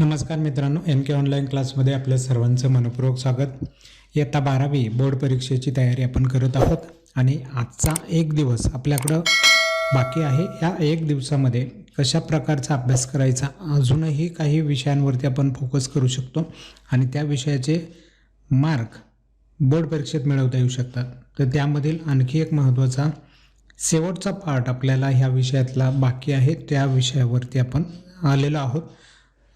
नमस्कार मित्रांनो एम के ऑनलाईन क्लासमध्ये आपल्या सर्वांचं मनपूर्वक स्वागत. इयत्ता बारावी बोर्ड परीक्षेची तयारी आपण करत आहोत आणि आजचा एक दिवस आपल्याकडं बाकी आहे. या एक दिवसामध्ये कशा प्रकारचा अभ्यास करायचा अजूनही काही विषयांवरती आपण फोकस करू शकतो आणि त्या विषयाचे मार्क बोर्ड परीक्षेत मिळवता येऊ शकतात. तर त्यामधील आणखी एक महत्त्वाचा शेवटचा पार्ट आपल्याला ह्या विषयातला बाकी आहे. त्या विषयावरती आपण आलेलो आहोत.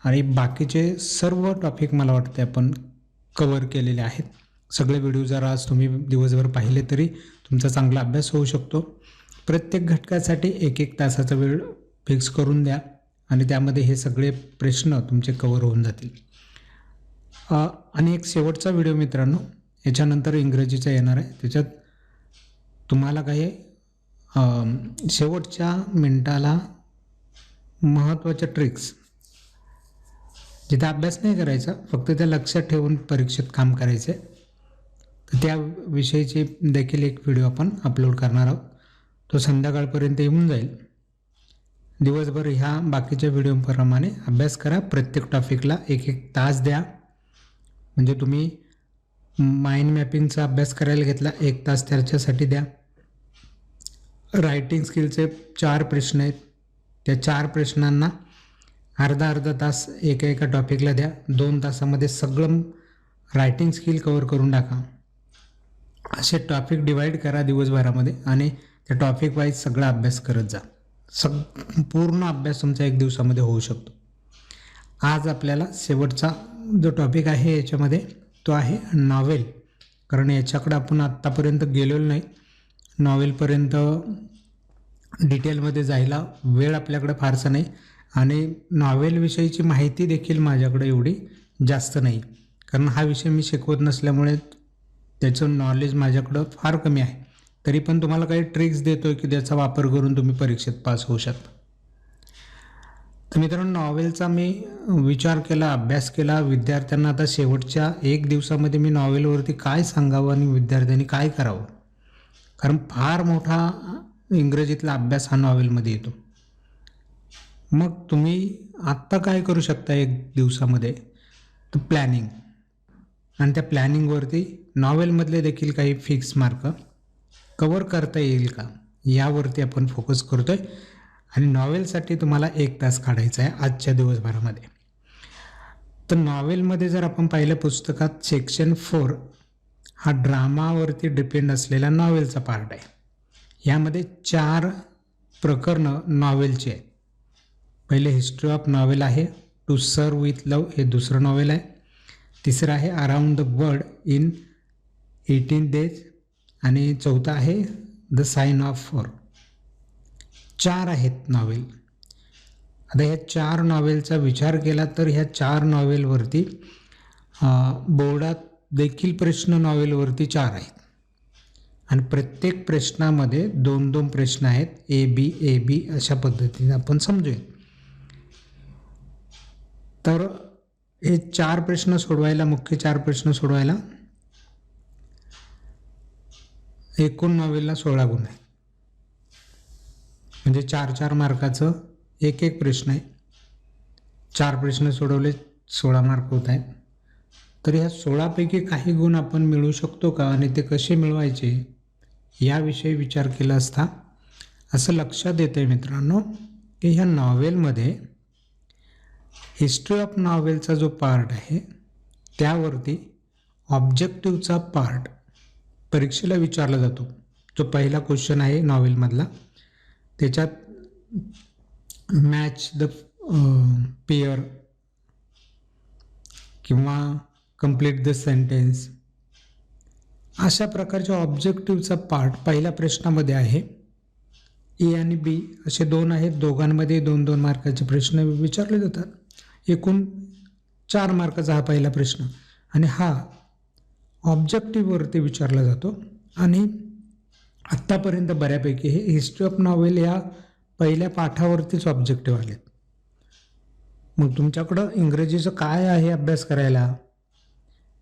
आणि बाकीचे सर्व टॉपिक मला वाटते आपण कवर केलेले आहेत. सगळे व्हिडिओ जर आज तुम्ही दिवसभर पाहिले तरी तुमचा चांगला अभ्यास होऊ शकतो. प्रत्येक घटकासाठी एक एक तासाचा वेळ फिक्स करून द्या आणि त्यामध्ये हे सगळे प्रश्न तुमचे कवर होऊन जातील. आणि एक शेवटचा व्हिडिओ मित्रांनो याच्यानंतर इंग्रजीचा येणार आहे. त्याच्यात तुम्हाला काही शेवटच्या मिनटाला महत्त्वाच्या ट्रिक्स जिथे अभ्यास नाही करायचा फक्त त्या लक्षात ठेवून परीक्षेत काम करायचे. तर त्या विषयीचे देखील एक व्हिडिओ आपण अपलोड करणार आहोत. तो संध्याकाळपर्यंत येऊन जाईल. दिवसभर ह्या बाकीच्या व्हिडिओप्रमाणे अभ्यास करा. प्रत्येक टॉपिकला एक एक तास द्या. म्हणजे तुम्ही माइंड मॅपिंगचा अभ्यास करायला घेतला एक तास त्याच्यासाठी द्या. रायटिंग स्किलचे चार प्रश्न आहेत. त्या चार प्रश्नांना अर्धा अर्धा तास एका एका टॉपिकला द्या. दोन तासामध्ये सगळं रायटिंग स्किल कवर करून टाका. असे टॉपिक डिवाईड करा दिवसभरामध्ये आणि त्या टॉपिक वाईज सगळा अभ्यास करत जा. सग पूर्ण अभ्यास तुमचा एक दिवसामध्ये होऊ शकतो. आज आपल्याला शेवटचा जो टॉपिक आहे याच्यामध्ये तो आहे नॉवेल कारण याच्याकडे आपण आत्तापर्यंत गेलेलो नाही. नॉवेलपर्यंत डिटेलमध्ये जायला वेळ आपल्याकडे फारसा नाही. आणि नॉवेलविषयीची माहिती देखील माझ्याकडे एवढी जास्त नाही. कारण हा विषय मी शिकवत नसल्यामुळे त्याचं नॉलेज माझ्याकडं फार कमी आहे. तरी पण तुम्हाला काही ट्रिक्स देतो आहे की त्याचा वापर करून तुम्ही परीक्षेत पास होऊ शकता. तर मित्रांनो नॉवेलचा मी विचार केला अभ्यास केला. विद्यार्थ्यांना आता शेवटच्या एक दिवसामध्ये मी नॉवेलवरती काय सांगावं आणि विद्यार्थ्यांनी काय करावं? कारण फार मोठा इंग्रजीतला अभ्यास हा नॉवेलमध्ये येतो. मग तुम्ही आत्ता काय करू शकता एक दिवसामध्ये? तर प्लॅनिंग आणि त्या प्लॅनिंगवरती नॉवेलमधले देखील काही फिक्स मार्क कवर करता येईल का? यावरती आपण फोकस करतो आहे आणि नॉवेलसाठी तुम्हाला एक तास काढायचा आहे आजच्या दिवसभरामध्ये. तर नॉवेलमध्ये जर आपण पाहिलं पुस्तकात सेक्शन फोर हा ड्रामावरती डिपेंड असलेला नॉवेलचा पार्ट आहे. यामध्ये चार प्रकरणं नॉवेलची आहेत. पहिले हिस्ट्री ऑफ नॉवेल आहे. टू सर्व विथ लव हे दुसरं नॉवेल आहे. तिसरं आहे around the world in eighteen days आणि चौथं आहे द साईन ऑफ फॉर चार आहेत नॉवेल आता ह्या चार नॉवेलचा विचार केला तर ह्या चार नॉवेलवरती बोर्डात देखील प्रश्न नॉवेलवरती चार आहेत. आणि प्रत्येक प्रश्नामध्ये दोन दोन प्रश्न आहेत. ए बी ए बी अशा पद्धतीने आपण समजूया. तर हे चार प्रश्न सोडवायला मुख्य चार प्रश्न सोडवायला. एकूण नॉवेलला सोळा गुण आहे म्हणजे चार चार मार्काचं एक एक प्रश्न आहे. चार प्रश्न सोडवले सोळा मार्क होत आहेत. तर ह्या सोळापैकी काही गुण आपण मिळवू शकतो का आणि ते कसे मिळवायचे याविषयी विचार केला असता असं लक्षात येतं आहे मित्रांनो की ह्या नॉवेलमध्ये हिस्ट्री ऑफ नॉवेलचा जो पार्ट आहे त्यावरती ऑब्जेक्टिव्हचा पार्ट परीक्षेला विचारला जातो. जो पहिला क्वेश्चन आहे नॉवेलमधला त्याच्यात मॅच द पेअर किंवा कंप्लीट द सेंटेन्स अशा प्रकारच्या ऑब्जेक्टिव्हचा पार्ट पहिल्या प्रश्नामध्ये आहे. ए आणि बी असे दोन आहेत. दोघांमध्ये दोन दोन मार्काचे प्रश्न विचारले जातात. एकूण चार मार्काचा हा पहिला प्रश्न. आणि हा ऑब्जेक्टिव्हवरती विचारला जातो. आणि आत्तापर्यंत बऱ्यापैकी हे हिस्ट्री ऑफ नॉवेल या पहिल्या पाठावरतीच ऑब्जेक्टिव्ह आलेत. मग तुमच्याकडं इंग्रजीचं काय आहे अभ्यास करायला?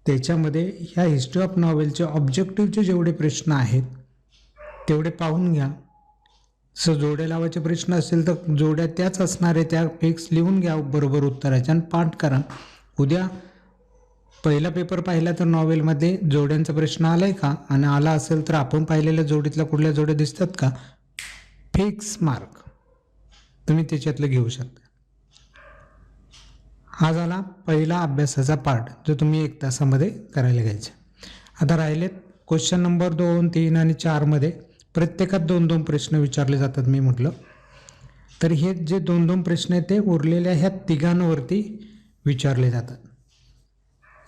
त्याच्यामध्ये ह्या हिस्ट्री ऑफ नॉवेलचे ऑब्जेक्टिव्हचे जेवढे प्रश्न आहेत तेवढे पाहून घ्या. सर जोड्या लावायचे प्रश्न असेल तर जोड्या त्याच असणारे त्या फिक्स लिहून घ्या बरोबर उत्तराच्या आणि पाठ करा. उद्या पहिला पेपर पाहिला तर नॉवेलमध्ये जोड्यांचा प्रश्न आला आहे का? आणि आला असेल तर आपण पाहिलेल्या जोडीतल्या कुठल्या जोड्या दिसतात का? फिक्स मार्क तुम्ही त्याच्यातलं घेऊ शकता. हा झाला पहिला अभ्यासाचा पार्ट जो तुम्ही एक तासामध्ये करायला घ्यायचा. आता राहिलेत क्वेश्चन नंबर दोन तीन आणि चारमध्ये. प्रत्येकात दोन दोन प्रश्न विचारले जातात मी म्हटलं. तर हे जे दोन दोन प्रश्न आहेत ते उरलेल्या ह्या तिघांवरती विचारले जातात.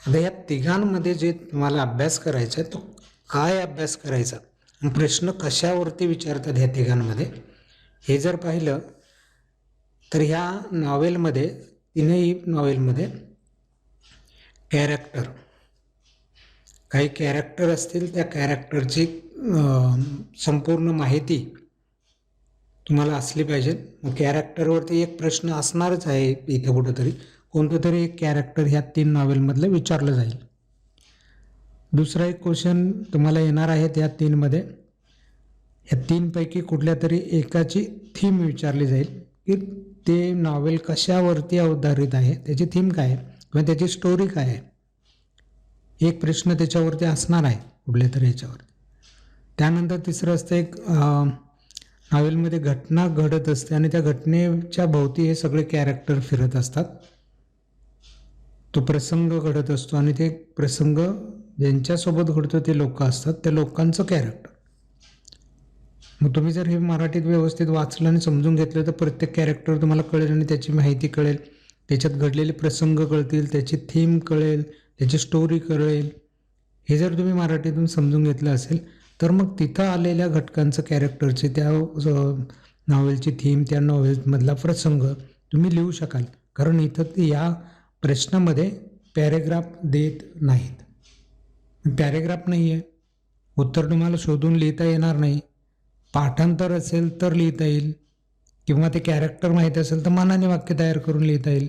आता या तिघांमध्ये जे तुम्हाला अभ्यास करायचा आहे तो काय अभ्यास करायचा? प्रश्न कशावरती विचारतात ह्या तिघांमध्ये? हे जर पाहिलं तर ह्या नॉवेलमध्ये तीनही नॉवेलमध्ये कॅरेक्टर काही कॅरेक्टर असतील त्या कॅरेक्टरची संपूर्ण माहिती तुम्हाला असली पाहिजे. मग कॅरेक्टरवरती एक प्रश्न असणारच आहे इथे कुठंतरी. कोणतं तरी एक कॅरेक्टर ह्या तीन नॉवेलमधलं विचारलं जाईल. दुसरा एक क्वेश्चन तुम्हाला येणार आहे त्या तीनमध्ये ह्या तीनपैकी कुठल्या तरी एकाची थीम विचारली जाईल की ते नॉवेल कशावरती अवधारित आहे त्याची थीम काय आहे किंवा त्याची स्टोरी काय आहे. एक प्रश्न त्याच्यावरती असणार आहे कुठल्या तरी ह्याच्यावरती. त्यानंतर तिसरं असतं एक नॉवेलमध्ये घटना घडत असते आणि त्या घटनेच्या भोवती हे सगळे कॅरेक्टर फिरत असतात. तो प्रसंग घडत असतो आणि ते प्रसंग ज्यांच्यासोबत घडतो ते लोक असतात त्या लोकांचं कॅरेक्टर मग तुम्ही जर हे मराठीत व्यवस्थित वाचलं आणि समजून घेतलं तर प्रत्येक कॅरेक्टर तुम्हाला कळेल आणि त्याची माहिती कळेल. त्याच्यात घडलेले प्रसंग कळतील त्याची थीम कळेल त्याची स्टोरी कळेल. हे जर तुम्ही मराठीतून समजून घेतलं असेल तर मग तिथं आलेल्या घटकांचं कॅरेक्टरचे त्या नॉवेलची थीम त्या नॉवेलमधला प्रसंग तुम्ही लिहू शकाल. कारण इथं ते या प्रश्नामध्ये पॅरेग्राफ देत नाहीत. पॅरेग्राफ नाही आहे उत्तर तुम्हाला शोधून लिहिता येणार नाही. पाठांतर असेल तर लिहिता येईल. किंवा ते कॅरेक्टर माहीत असेल तर मनाने वाक्य तयार करून लिहिता येईल.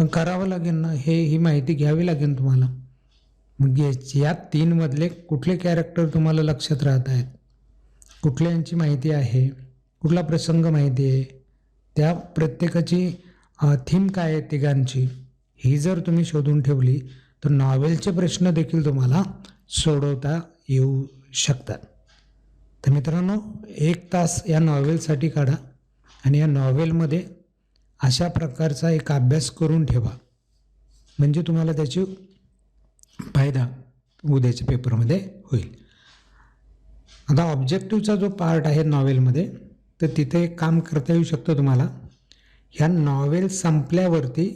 पण करावं लागेल ना हे ही माहिती घ्यावी लागेल तुम्हाला. मग या- तीनमधले कुठले कॅरेक्टर तुम्हाला लक्षात राहत आहेत? कुठल्यांची माहिती आहे? कुठला प्रसंग माहिती आहे? त्या प्रत्येकाची थीम काय आहे तिघांची? ही जर तुम्ही शोधून ठेवली तर नॉवेलचे प्रश्न देखील तुम्हाला सोडवता येऊ शकतात. तर मित्रांनो एक तास या नॉवेलसाठी काढा आणि या नॉवेलमध्ये अशा प्रकारचा एक अभ्यास करून ठेवा. म्हणजे तुम्हाला त्याची फायदा उद्याच्या पेपरमध्ये होईल. आता ऑब्जेक्टिव्हचा जो पार्ट आहे नॉवेलमध्ये तर तिथे एक काम करता येऊ शकतं तुम्हाला. ह्या नॉवेल संपल्यावरती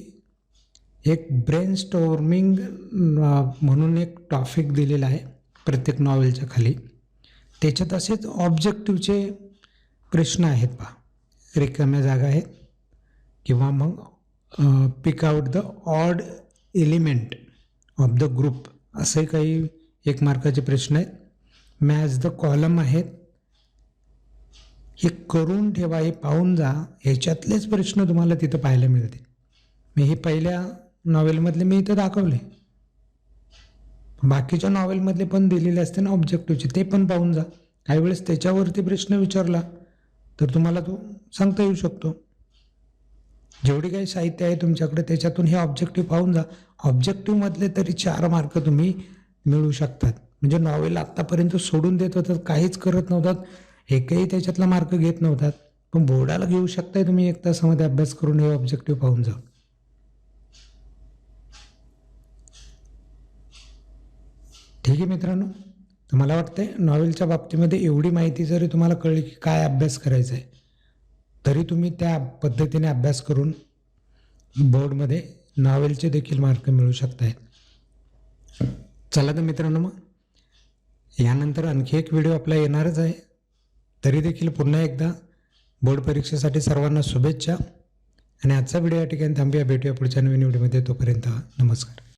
एक ब्रेन स्टोर्मिंग म्हणून एक टॉपिक दिलेला आहे प्रत्येक नॉवेलच्या खाली. त्याच्यात असेच ऑब्जेक्टिव्हचे प्रश्न आहेत पहा. रिकाम्या जागा आहेत. किंवा मग pick out the odd element of the group असे काही एक मार्काचे प्रश्न आहेत. मॅच द कॉलम आहेत. हे करून ठेवा हे पाहून जा ह्याच्यातलेच प्रश्न तुम्हाला तिथं पाहायला मिळतील. मी हे पहिल्या नॉवेलमधले मी इथं दाखवले. बाकीच्या नॉवेलमधले पण दिलेले असते ना ऑब्जेक्टिव्हचे ते पण पाहून जा. काही वेळेस त्याच्यावरती प्रश्न विचारला तर तुम्हाला तो सांगता येऊ शकतो. जेवढी काही साहित्य आहे तुमच्याकडे त्याच्यातून हे ऑब्जेक्टिव्ह पाहून जा. ऑब्जेक्टिव्हमधले तरी चार मार्क तुम्ही मिळू शकतात. म्हणजे नॉवेल आत्तापर्यंत सोडून देत होतात काहीच करत नव्हतात. एकही त्याच्यातला मार्क घेत नव्हतात. पण बोर्डाला घेऊ शकताय तुम्ही एक तासामध्ये अभ्यास करून हे ऑब्जेक्टिव्ह पाहून जा. ठीक आहे मित्रांनो? तर मला वाटतंय नॉवेलच्या बाबतीमध्ये एवढी माहिती जरी तुम्हाला कळली की काय अभ्यास करायचा आहे तरी तुम्ही त्या पद्धतीने अभ्यास करून बोर्डमध्ये नॉवेलचे देखील मार्क मिळू शकतायत चला तर मित्रांनो मग. यानंतर आणखी एक व्हिडिओ आपला येणारच आहे. तरी देखील पुन्हा एकदा बोर्ड परीक्षेसाठी सर्वांना शुभेच्छा. आणि आजचा व्हिडिओ या ठिकाणी थांबूया. भेटूया पुढच्या नवीन व्हिडिओमध्ये. तोपर्यंत नमस्कार.